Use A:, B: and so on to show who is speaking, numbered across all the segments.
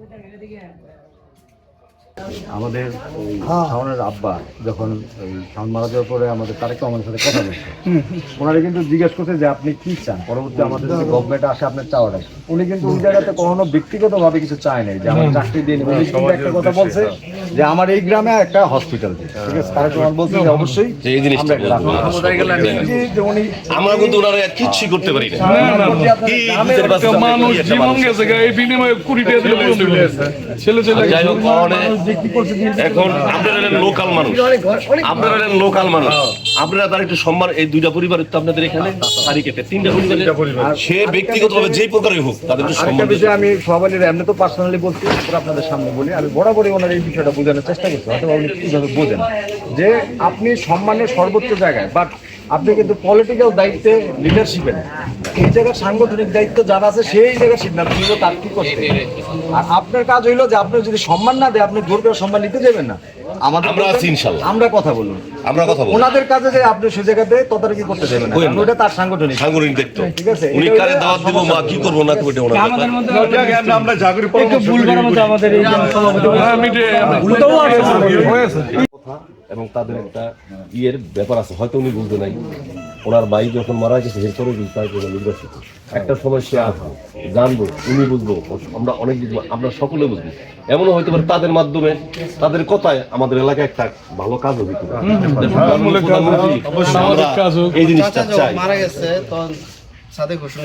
A: ಸಮೇತ ವೇದಿಕೆ
B: আমাদের ওই শাওনের আব্বা যখন ওই শাওন মারা যাওয়ার পরে আমাদের তারেক রহমানের সাথে কথা বলছে। ওনারা কিন্তু জিজ্ঞেস করছে যে আপনি কি চান? পরবর্তী আমাদের যে গভর্নমেন্ট আসে আপনার চাওয়াটা উনি কিন্তু ওই জায়গাতে কখনো ব্যক্তিগতভাবে কিছু চায় নাই যে আমার চাকরি দিন উনি কিন্তু একটা কথা বলছে যে আমার এই গ্রামে একটা হসপিটাল ঠিক আছে? তারেক রহমান বলছে যে অবশ্যই
C: যে এই জিনিসটা
B: আমরা উনি
C: কিন্তু ওনারা কিচ্ছুই করতে পারি না।
D: মানুষ জীবন
C: মানুষ।
D: গেছে এই বিনিময়ে কুড়ি টাকা দিলে পূরণ দিবে। ছেলে ছেলে
C: যাই হোক অনেক- এখন আপনারা হলেন লোকাল মানুষ। আপনারা হলেন লোকাল মানুষ। আপনারা তার একটু সম্মান এই দুইটা পরিবারের তো আপনাদের এখানে তারিখেতে তিনটা পরিবার। সে ব্যক্তিগতভাবে যেই প্রকারই হোক তাদের একটু সম্মান
B: আমি সবাই এমনি তো পার্সোনালি বলছি আপনাদের সামনে বলি। আমি বরাবরই ওনার এই বিষয়টা বোঝানোর চেষ্টা করছি অথবা উনি কীভাবে বোঝেন। যে আপনি সম্মানের সর্বোচ্চ জায়গায় বাট আপনি কিন্তু পলিটিক্যাল দায়িত্বে লিডারশিপে এই জায়গার সাংগঠনিক দায়িত্ব যারা আছে সেই জায়গায় সিদ্ধান্ত নিল তার কি করতে আর আপনার কাজ হইল যে আপনি যদি সম্মান না দেয় আপনি জোর করে সম্মান নিতে যাবেন না। আমাদের
C: আমরা আছি
B: আমরা কথা বলুন।
C: আমরা কথা বলব
B: ওনাদের কাজে যে আপনি সে জায়গাতে তদারকি করতে দেবেন না
C: বলবেন
B: কারণ
C: না।
B: ওটা তার সাংগঠনিক।
C: সাংগঠনিক দেখতো
B: ঠিক আছে,
C: উনি কারে দাওয়াত দিব মা কি করব না করব এটা ওনার ব্যাপার।
B: আমরা জাগরি পরামর্শ করি।
D: আমাদের এই হ্যাঁ, মিটে-
C: কথা এবং তাদের একটা ইয়ের ব্যাপার আছে হয়তো উনি বুঝতে নাই। ওনার ভাই যখন মারা গেছে এরপরে কিন্তু তার কোনো নির্বাচিত। একটা সময় সে আসবে জানব উনি বুঝব আমরা অনেক বুঝব আমরা সকলে বুঝব। এমনও হয়তো পারে তাদের মাধ্যমে তাদের কথায় আমাদের এলাকায় একটা ভালো কাজ হবে। এই জিনিসটা চাই।
E: মারা গেছে তখন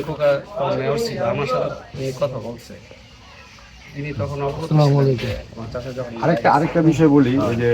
E: খোকা ছিল আমার সাথে কথা বলছে। তিনি তখন
B: আরেকটা আরেকটা বিষয় বলি ওই যে